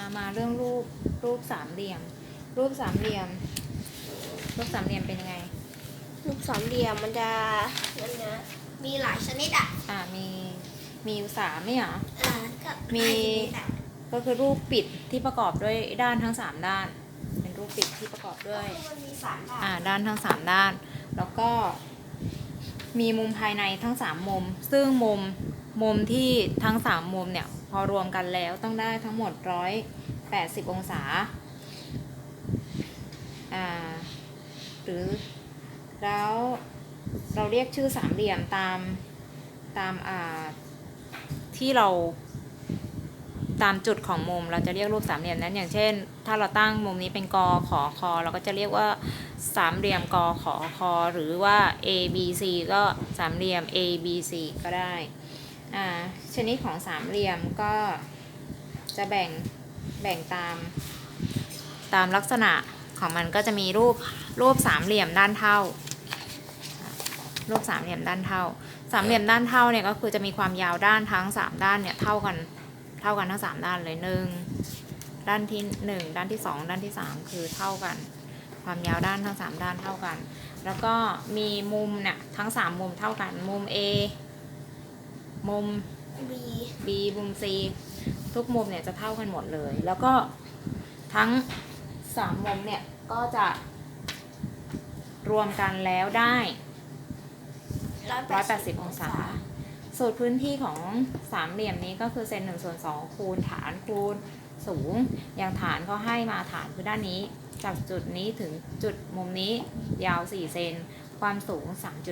มามาเรื่องรูปรูปสามเหลี่ยม รูปสามเหลี่ยม รูปสามเหลี่ยมเป็นยังไงลูกสามเหลี่ยมมันจะมันจะมีหลายชนิดอะอ่ามีมีอยู่สามเนี่ยเหรออ่าก็มีหลายชนิดอะก็คือรูปปิดที่ประกอบด้วยด้านทั้งสามด้าน เป็นรูปปิดที่ประกอบด้วยก็คือมันมีสามแบบอ่าด้านทั้งสามด้าน แล้วก็ มีมุมภายในทั้งสามมุม ซึ่งมุมมุมที่ทั้งสามมุมเนี่ยพ อรวมกันแล้วต้องได้ทั้งหมดร้อยแปดสิบองศา หรือแล้วเราเรียกชื่อสามเหลี่ยมตามตามที่เราตามจุดของมุมเราจะเรียกรูปสามเหลี่ยมนั้นอย่างเช่น ถ้าเราตั้งมุมนี้เป็นกอขอคอเราก็จะเรียกว่าสามเหลี่ยมกอขอคอหรือว่า A B C ก็สามเหลี่ยม A B C ก็ได้ ชนิดของสามเหลี่ยมก็จะแบ่งแบ่งตามตามลักษณะของมันก็จะมีรูปรูปสามเหลี่ยมด้านเท่า รูปสามเหลี่ยมด้านเท่า สามเหลี่ยมด้านเท่าเนี่ยก็คือจะมีความยาวด้านทั้งสามด้านเนี่ยเท่ากันเท่ากันทั้งสามด้านเลยหนึ่งด้านที่หนึ่งด้านที่สองด้านที่สามคือเท่ากัน ความยาวด้านทั้งสามด้านเท่ากัน แล้วก็มีมุมเนี่ยทั้งสามมุมเท่ากันมุม A มุมบี B มุม C ทุกมุมเนี่ยจะเท่ากันหมดเลย แล้วก็ทั้งสามมุมเนี่ยก็จะรวมกันแล้วได้ 180 องศา สูตรพื้นที่ของสามเหลี่ยมนี้ก็คือเซนหนึ่งส่วนสองคูณฐานคูณสูง อย่างฐานเขาให้มาฐานคือด้านนี้ จากจุดนี้ถึงจุดมุมนี้ยาว 4 เซน ความสูง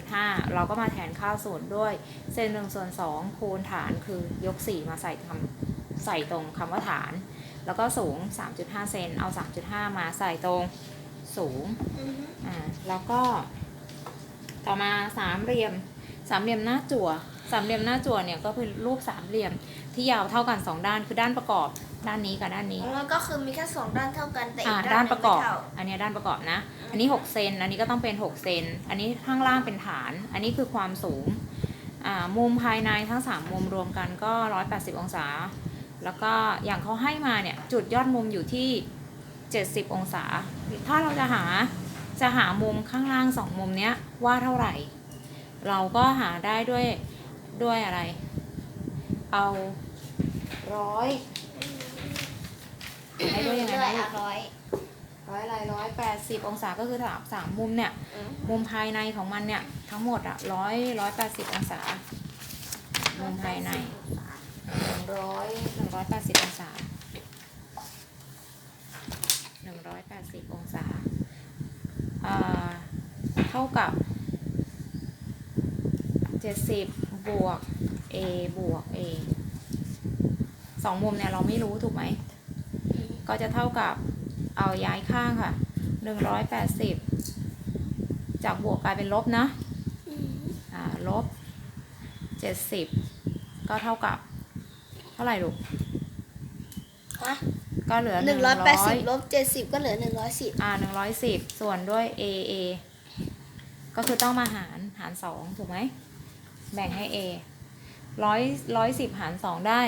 3.5 เราก็มาแทนค่าสูตรด้วยเซนหนึ่งส่วนสองคูณฐานคือยก 4 มาใส่คำใส่ตรงคำว่าฐาน แล้วก็สูง 3.5 เซนเอา 3.5 มาใส่ตรงสูงอือฮึอ่าแล้วก็ ต่อมาสามเหลี่ยม สามเหลี่ยมหน้าจั่ว สามเหลี่ยมหน้าจั่วเนี่ยก็คือรูปสามเหลี่ยม ที่ยาวเท่ากันสองด้านคือด้านประกอบด้านนี้กับด้านนี้แล้วก็คือมีแค่สองด้านเท่ากันแต่อีอ่ากด้าด้านนหปนึ่งระกอบ ไม่เท่า อันนี้ด้านประกอบนะอันนี้6เซนอันนี้ก็ต้องเป็น6เซนอันนี้ข้างล่างเป็นฐาน อันนี้คือความสูงอ่ามุมภายในทั้ง 3 มุมรวมกันก็ 180 องศา แล้วก็อย่างเขาให้มาเนี่ยจุดยอดมุมอยู่ที่ 70 องศา ถ้าเราจะหาจะหามุมข้างล่างสองมุมเนี้ยว่าเท่าไหร่ เราก็หาได้ด้วยด้วยอะไร เอาร้อยได้ด้วยยังไงด้วยนะอะร้อยร้อยอะไรร้อยแปดสิบองศาก็คือสามสามมุมเนี่ยอืมมุมภายในของมันเนี่ย ทั้งหมดอะร้อยร้อยแปดสิบองศา มุมภายในหนึ่งร้อยหนึ่งร้อยแปดสิบองศาหนึ่งร้อยแปดสิบองศาอ่าเท่ากับเจ็ดสิบบวก a บวก a สองมุมเนี่ยเราไม่รู้ถูกไหม ก็จะเท่ากับเอาย้ายข้างค่ะหนึ่งร้อยแปดสิบจากบวกกลายเป็นลบนะอืมอ่าลบเจ็ดสิบก็เท่ากับ เท่าไหร่ลูกฮะก็เหลือหนึ่งร้อยแปดสิบลบเจ็ดสิบก็เหลือหนึ่งร้อยสิบอ่าหนึ่งร้อยสิบส่วนด้วย a a ก็คือต้องมาหารหารสองถูกไหม แบ่งให้ a ร้อยร้อยสิบหารสองได้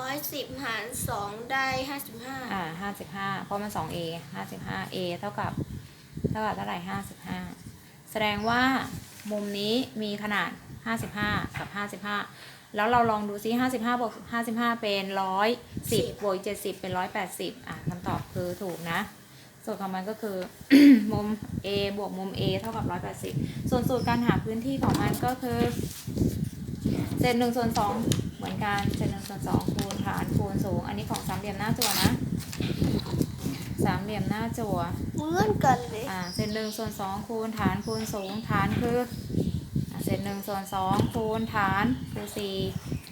ร้อยสิบหารสองได้ห้าสิบห้าอ่าห้าสิบห้าเพราะมันสอง a ห้าสิบห้า a เท่ากับเท่ากับเท่าไหร่ห้าสิบห้าแสดงว่ามุมนี้มีขนาดห้าสิบห้ากับห้าสิบห้าแล้วเราลองดูซิห้าสิบห้าบวกห้าสิบห้าเป็นร้อยสิบบวกเจ็ดสิบเป็นร้อยแปดสิบอะคำตอบคือถูกนะสูตรของมันก็คือ มุม a บวกมุม a เท่ากับร้อยแปดสิบส่วนสูตรการหาพื้นที่ของมันก็คือ เศษหนึ่งส่วนสองเหมือนกันเศษหนึ่งส่วนสองคูณฐานคูณสูง อันนี้ของสามเหลี่ยมหน้าจั่วนะสามเหลี่ยมหน้าจั่วเหมือนกันเลยอ่าเศษหนึ่งส่วนสองคูณฐานคูณสูงฐานคืออ่าเศษหนึ่งส่วนสองคูณฐานคือสี่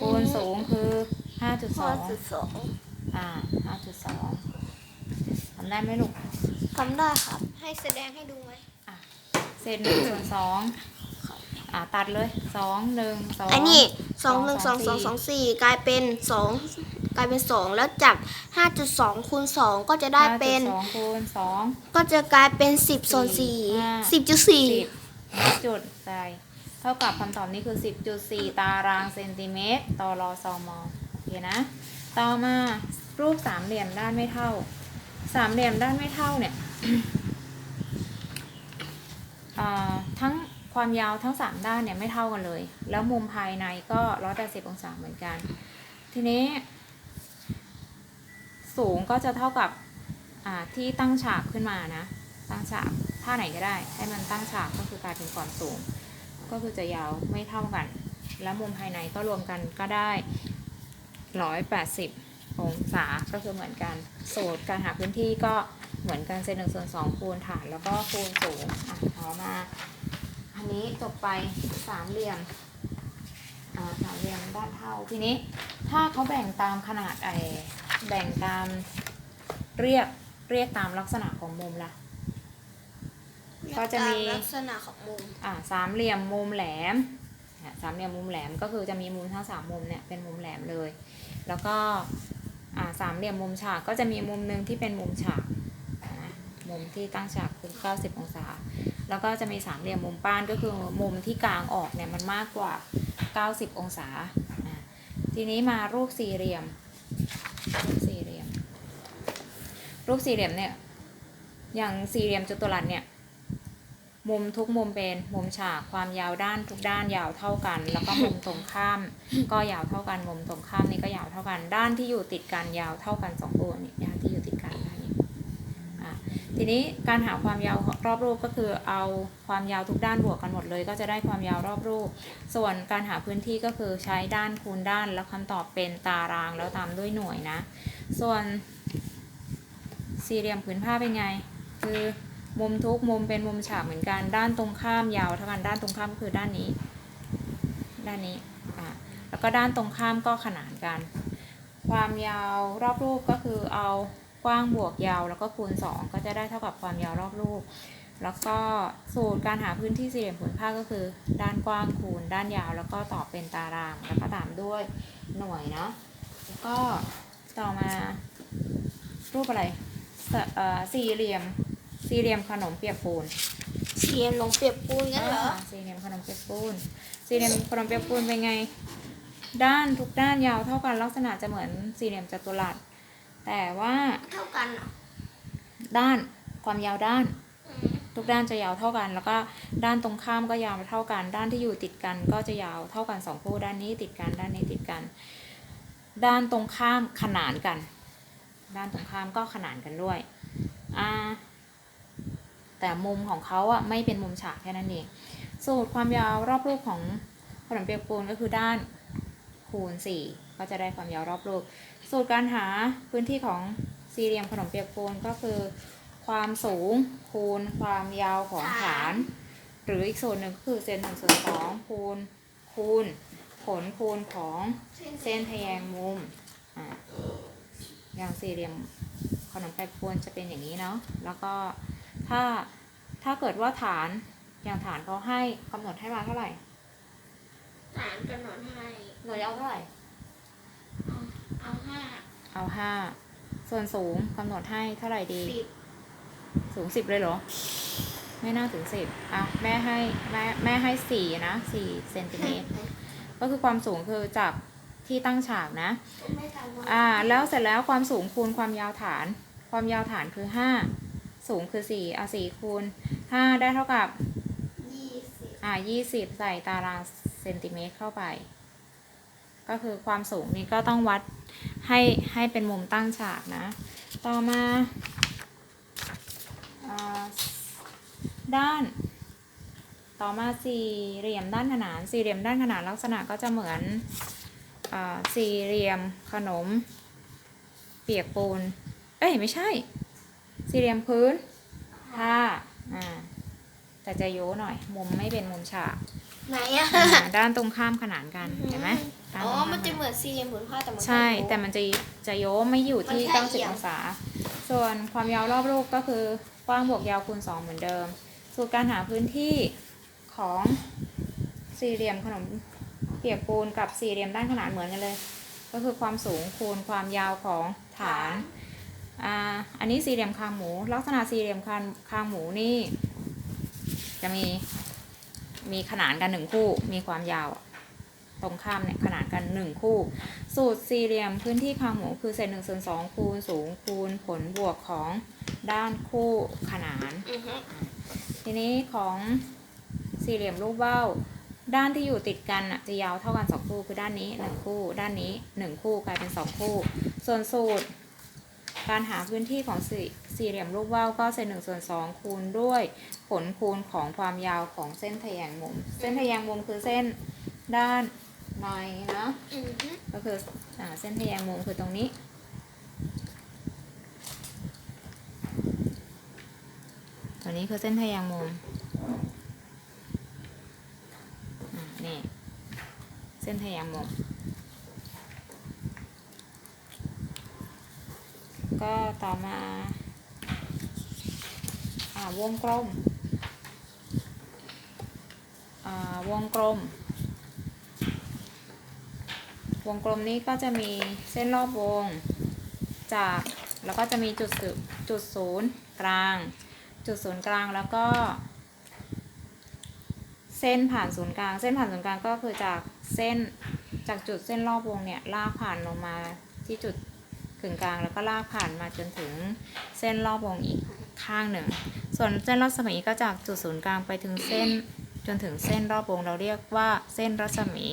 คูณสูงคือห้าจุดสห้าองจุดสองอ่าห้าจุดสองทำได้ไหมลูกทำได้ครับ ให้แสดงให้ดูไหมเศษหนึ่งส่วนสอง อ่าตัดเลยสองหนึ่งสองอันนี้สสอองงหนึ่งสองสสอองงสี่สองสี่กลายเป็นสองกลายเป็นสองแล้วจากห้าจุดสองคูณสองก็จะได้เป็นห้าจุดสองคูณสองก็จะกลายเป็นสิบส่วนสี่ห้าสิบจุดสี่สิบจุดใช่เท่ากับคำตอบนี้คือ 10.4 ตารางเซนติเมตร ต่อรอซอมอโอเคนะ ต่อมารูปสามเหลี่ยมด้านไม่เท่า สามเหลี่ยมด้านไม่เท่าเนี่ยอ่าทั้ง ความยาวทั้งสามด้านเนี่ยไม่เท่ากันเลย แล้วมุมภายในก็ร้อยแปดสิบองศาเหมือนกัน ทีนี้ สูงก็จะเท่ากับที่ตั้งฉากขึ้นมานะ ตั้งฉากท่าไหนก็ได้ ให้มันตั้งฉากก็คือกลายเป็นความสูง ก็คือจะยาวไม่เท่ากัน แล้วมุมภายในก็รวมกันก็ได้ร้อยแปดสิบองศาก็คือเหมือนกัน สูตรการหาพื้นที่ก็เหมือนกันเซนหนึ่งส่วนสองคูณฐานแล้วก็คูณสูงอะต่อมา นนี้จบไปสามเหลี่ยมอ่าสามเหลี่ยมด้านเท่าทีนี้ถ้าเขาแบ่งตามขนาดไอแบ่งตามเรียกเรียกตามลักษณะของมุมละก็จะมีตาลักษณะของมุมอ่าสามเหลี่ยมมุมแหลมอะสามเหลี่ยมมุมแหลมก็คือจะมีมุมทั้งสามมุมเนี่ยเป็นมุมแหลมเลย แล้วก็อ่าสามเหลี่ยมมุมฉากก็จะมีมุมหนึ่งที่เป็นมุมฉากนะ มุมที่ตั้งฉากคือ90 องศา แล้วก็จะมีสามเหลี่ยมมุมป้านก็คือมุมที่กลางออกเนี่ยมันมากกว่า 90 องศา ทีนี้มารูปสี่เหลี่ยม รูปสี่เหลี่ยม รูปสี่เหลี่ยมเนี่ย อย่างสี่เหลี่ยมจัตุรัสเนี่ย มุมทุกมุมเป็นมุมฉากความยาวด้านทุกด้านยาวเท่ากัน แล้วก็มุมตรงข้าม ก็ยาวเท่ากัน มุมตรงข้ามนี่ก็ยาวเท่ากัน ด้านที่อยู่ติดกันยาวเท่ากันสองตัวนี่ด้านที่อยู่ติดกันด้านนี้อะ ทีนี้การหาความยาวรอบรูปก็คือเอาความยาวทุกด้านบวกกันหมดเลย ก็จะได้ความยาวรอบรูป ส่วนการหาพื้นที่ก็คือใช้ด้านคูณด้านแล้วคำตอบเป็นตารางแล้วตามด้วยหน่วยนะ ส่วนสี่เหลี่ยมผืนผ้าเป็นไง คือมุมทุกมุมเป็นมุมฉากเหมือนกันด้านตรงข้ามยาวเท่ากันด้านตรงข้ามก็คือด้านนี้ ด้านนี้อ่าแล้วก็ด้านตรงข้ามก็ขนานกัน ความยาวรอบรูปก็คือเอา กว้างบวกยาวแล้วก็คูณ 2 ก็จะได้เท่ากับความยาวรอบรูป แล้วก็สูตรการหาพื้นที่สี่เหลี่ยมผืนผ้าก็คือ ด้านกว้างคูณ ด้านยาว แล้วก็ตอบเป็นตาราง แล้วก็ตามด้วยหน่วยเนาะแล้วก็ต่อมารูปอะไรสเอ่อสี่เหลี่ยมสี่เหลี่ยมขนมเปียกปูนเสียมลงเปรียบปูนกันเหรอาสี่เหลี่ยมขนมเปียกปูนสี่เหลี่ยมขนมเปียกปูนเป็นไง ด้านทุกด้านยาวเท่ากันลักษณะจะเหมือนสี่เหลี่ยมจัตุรัส แต่ว่าเท่ากันเหรอด้านความยาวด้าน อืมทุกด้านจะยาวเท่ากัน แล้วก็ด้านตรงข้ามก็ยาวเท่ากัน ด้านที่อยู่ติดกันก็จะยาวเท่ากันสองคู่ด้านนี้ติดกันด้านนี้ติดกัน ด้านตรงข้ามขนานกัน ด้านตรงข้ามก็ขนานกันด้วยอ่าแต่มุมของเขาอะไม่เป็นมุมฉากแค่นั้นเองสูตรความยาวรอบรูปของขนมเปียกปูนก็คือด้านคูณ4ก็จะได้ความยาวรอบรูป สูตรการหาพื้นที่ของสี่เหลี่ยมขนมเปียกปูนก็คือ ความสูงคูณความยาวของฐาน หรืออีกสูตรหนึ่งก็คือเซนหนึ่งส่วนสองคูณคูณ ผลคูณของเส้นทะแยงมุมอะอย่างสี่เหลี่ยมขนมเปียกปูนจะเป็นอย่างนี้เนาะแล้วก็ถ้าถ้าเกิดว่าฐานอย่างฐานเขาให้กำหนดให้มาเท่าไหร่ฐานกำหนดให้หน่วยเอาเท่าไหร่เอา ห้าเอาห้าส่วนสูงกำหนดให้เท่าไหร่ดี สิบสูงสิบเลยเหรอ ไม่น่าถึงสิบอะแม่ให้แม่แม่ให้สี่นะสี่เซนติเมตรก็คือความสูงคือจากที่ตั้งฉากนะ ไม่ทำว่าอ่า แล้วเสร็จแล้วความสูงคูณความยาวฐาน ความยาวฐานคือห้าสูงคือสี่อะสี่คูณห้าได้เท่ากับ ยี่สิบอ่ายี่สิบใส่ตารางเซนติเมตรเข้าไป ก็คือความสูงนี้ก็ต้องวัด ให้ให้เป็นมุมตั้งฉากนะ ต่อมาอ่าด้าน ต่อมาสี่เหลี่ยมด้านขนาน สี่เหลี่ยมด้านขนานลักษณะก็จะเหมือนอาสี่เหลี่ยมขนม เปียกปูน เอ้ยไม่ใช่ สี่เหลี่ยมพื้นผ้าอ่าแต่จะโยหน่อย มุมไม่เป็นมุมฉากไหนอะอ่าด้านตรงข้ามขนานกันเห็นไหมด้าน อ๋อตรงข้ามันจะขาเหมือนสี่เหลี่ยมผืนผ้าแต่มันใช่ แต่มันจะจะโยไม่อยู่ที่มันแค่เอียง90องศา ส่วนความยาวรอบรูปก็คือกว้างบวกยาวคูณ 2 เหมือนเดิม สูตรการหาพื้นที่ของสี่เหลี่ยมขนมเปียกปูนกับสี่เหลี่ยมด้านขนานเหมือนกันเลย ก็คือความสูงคูณความยาวของฐานอ่าอันนี้สี่เหลี่ยมคางหมู ลักษณะสี่เหลี่ยมคางคางหมูนี่ จะมีมีขนานกันหนึ่งคู่มีความยาว ตรงข้ามเนี่ยขนานกัน 1 คู่ สูตรสี่เหลี่ยมพื้นที่คางหมูคือเศษหนึ่งส่วนสองคูณสูงคูณผลบวกของด้านคู่ขนาน อือฮึทีนี้ของสี่เหลี่ยมรูปว่าวด้านที่อยู่ติดกันน่ะจะยาวเท่ากันสองคู่คือด้านนี้หนึ่งคู่ ด้านนี้หนึ่งคู่กลายเป็นสองคู่ ส่วนสูตร การหาพื้นที่ของสี่สี่เหลี่ยมรูปว่าวก็เศษหนึ่งส่วนสองคูณด้วยผลคูณของความยาวของเส้นทะแยงมุม เส้นทะแยงมุมคือเส้นด้าน ในนะอือฮึก็คืออ่าเส้นทะแยงมุมคือตรงนี้ตัวนี้คือเส้นทะแยงมุมอ่านี่เส้นทะแยงมุมก็ต่อมา อ่าวงกลม อ่าวงกลม วงกลมนี้ก็จะมีเส้นรอบวง จากแล้วก็จะมีจุดศูนย์จุดศูนย์กลาง จุดศูนย์กลางแล้วก็ เส้นผ่านศูนย์กลาง เส้นผ่านศูนย์กลางก็คือจากเส้นจากจุดเส้นรอบวงเนี่ยลากผ่านลงมาที่จุดกึ่งกลางแล้วก็ลากผ่านมาจนถึงเส้นรอบวงอีกข้างหนึ่ง ส่วนเส้นรัศมีก็จากจุดศูนย์กลางไปถึงเส้นจนถึงเส้นรอบวงเราเรียกว่าเส้นรัศมี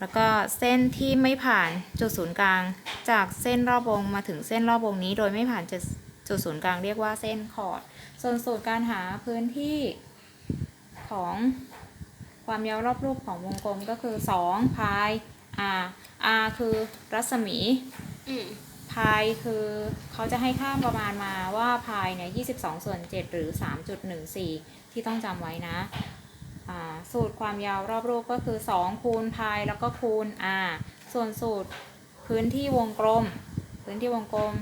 แล้วก็เส้นที่ไม่ผ่านจุดศูนย์กลาง จากเส้นรอบวงมาถึงเส้นรอบวงนี้ โดยไม่ผ่านจุดจุดศูนย์กลางเรียกว่าเส้นคอร์ดส่วนสูตรการหาพื้นที่ของความยาวรอบรูปของวงกลมก็คือ2พาย r r คือรัศมีอืมพายคือเขาจะให้ค่าประมาณมาว่าพายเนี่ย22 ส่วน 7 หรือ 3.14 ที่ต้องจำไว้นะอ่า สูตรความยาวรอบรูปก็คือ 2 คูณพายแล้วก็คูณ r ส่วนสูตรพื้นที่วงกลม พื้นที่วงกลม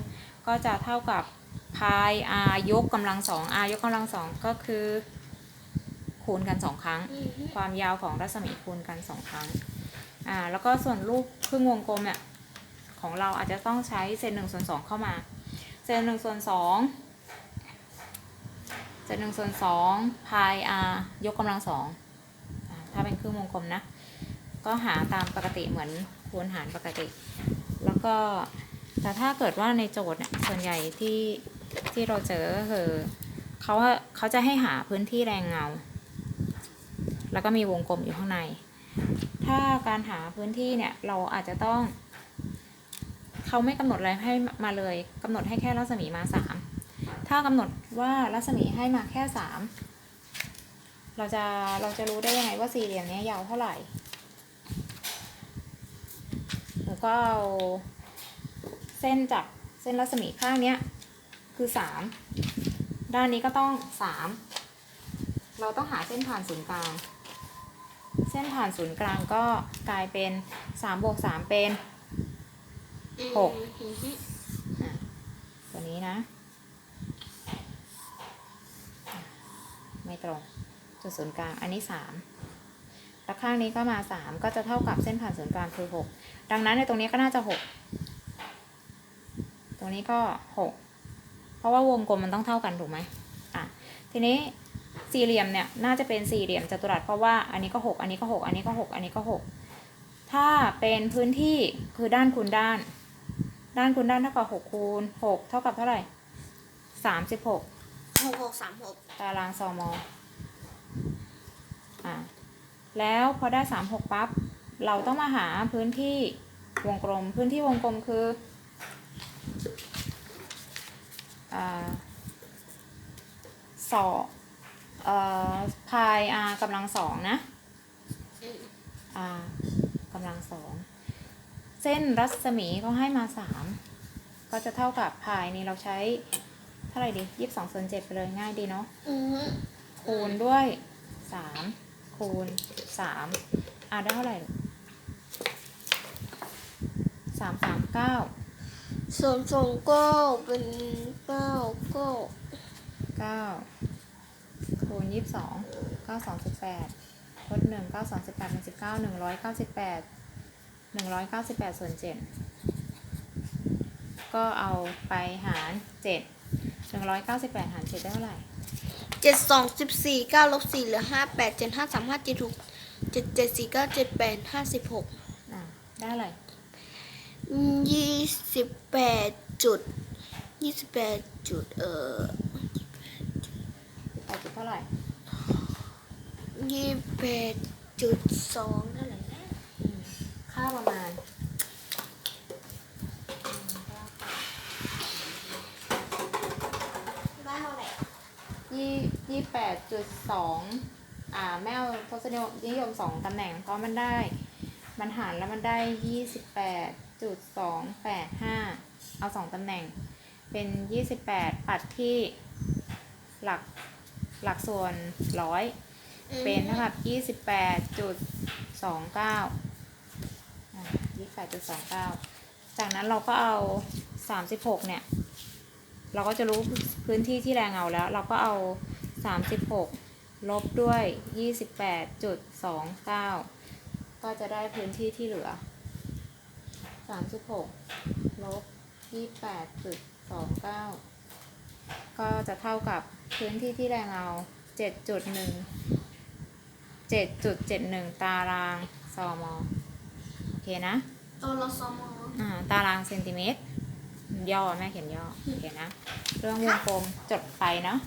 ก็จะเท่ากับพาย r ยกกำลังสอง r ยกกำลังสองก็คือ คูณกันสองครั้ง ความยาวของรัศมีคูณกันสองครั้งอ่าแล้วก็ส่วนรูปครึ่งวงกลมเนี่ยของเราอาจจะต้องใช้เศษหนึ่งส่วนสองเข้ามา เศษหนึ่งส่วนสอง เศษหนึ่งส่วนสองพาย r ยกกำลังสองถ้าเป็นครึ่งวงกลมนะ ก็หาตามปกติเหมือนคูณหารปกติ แล้วก็แต่ถ้าเกิดว่าในโจทย์เนี่ยส่วนใหญ่ที่ที่เราเจอก็คือเขาเขาจะให้หาพื้นที่แรงเงา แล้วก็มีวงกลมอยู่ข้างใน ถ้าการหาพื้นที่เนี่ยเราอาจจะต้อง เขาไม่กำหนดอะไรให้มาเลยกำหนดให้แค่รัศมีมาสาม ถ้ากำหนดว่ารัศมีให้มาแค่สามเราจะเราจะรู้ได้ยังไงว่าสี่เหลี่ยมนี้ยาวเท่าไหร่หนูก็เอาเส้นจากเส้นรัศมีข้างเนี้ยคือสามด้านนี้ก็ต้องสามเราต้องหาเส้นผ่านศูนย์กลาง เส้นผ่านศูนย์กลางก็กลายเป็น3บวก3เป็นหกตัวนี้นะ ไม่ตรง จุดศูนย์กลางอันนี้ 3 แล้วข้างนี้ก็มา 3 ก็จะเท่ากับเส้นผ่านศูนย์กลางคือ 6 ดังนั้นในตรงนี้ก็น่าจะ 6 ตรงนี้ก็ 6 เพราะว่าวงกลมมันต้องเท่ากันถูกไหมอะทีนี้สี่เหลี่ยมเนี่ยน่าจะเป็นสี่เหลี่ยมจัตุรัสเพราะว่าอันนี้ก็ 6 อันนี้ก็ 6 อันนี้ก็ 6 อันนี้ก็ 6 ถ้าเป็นพื้นที่คือด้านคูณด้าน ด้านคูณด้านเท่ากับหกคูณหกเท่ากับเท่าไหร่สามสิบ หกหกหกสามหกตารางซอมออะแล้วพอได้สามหกปั๊บ เราต้องมาหาพื้นที่วงกลม พื้นที่วงกลมคืออ่าสองเอ่อพาย r กำลังสองนะอืม r กำลังสอง เส้นรัศมีเขาให้มาสามก็จะเท่ากับพายนี่เราใช้เท่าไหร่ดียี่สิบสองส่วนเจ็ดไปเลยง่ายดีเนาะอือฮึคูณด้วยสามคูณสามอะได้เท่าไหร่สามสามเก้าส่วนสองก็เป็นเก้าก็เก้าคูณยี่สิบสองเก้าสองสิบแปดลดหนึ่งเก้าสองสิบแปดเป็นสิบเก้าหนึ่งร้อยเก้าสิบแปดหนึ่งร้อยเก้าสิบแปดส่วนเจ็ดก็เอาไปหารเจ็ด หนึ่งร้อยเก้าสิบแปดหารเจ็ดได้เท่าไหร่เจ็ดสองสิบสี่เก้าลบสี่เหลือห้าแปดเจ็ดห้าสามห้าเจ็ดหกเจ็ดเจ็ดสี่เก้าเจ็ดแปดห้าสิบหกอ่าได้อะไรยี่สิบแปดจุดยี่สิบแปดจุดเอ่อไปจุดเท่าไหร่ยี่สิบแปดจุดสองเท่าไหร่นะอืมค่าประมาณ ได้เท่าไหร่ ยี่ยี่แปดจุดสองอ่าแมวทศนิยมสองตำแหน่งเพราะมันได้ มันหารแล้วมันได้ยี่สิบแปดจุดสองแปดห้าเอาสองตำแหน่ง เป็นยี่สิบแปดปัดที่หลักหลักส่วนร้อยเป็นเท่ากับยี่สิบแปดจุดสองเก้ายี่สิบแปดจุดสองเก้าจากนั้นเราก็เอาสามสิบหกเนี่ย เราก็จะรู้พื้นที่ที่แรงเงาแล้ว เราก็เอา 36 ลบด้วย 28.29 ก็จะได้พื้นที่ที่เหลือ 36 ลบ 28.29 ก็จะเท่ากับพื้นที่ที่แรงเงา 7.1 7.71 ตารางซอมอโอเคนะตัวรสมออ่าตารางเซนติเมตร ย่อแม่เขียนย่อโอเคนะ เรื่องวงกลมจดไปเนาะ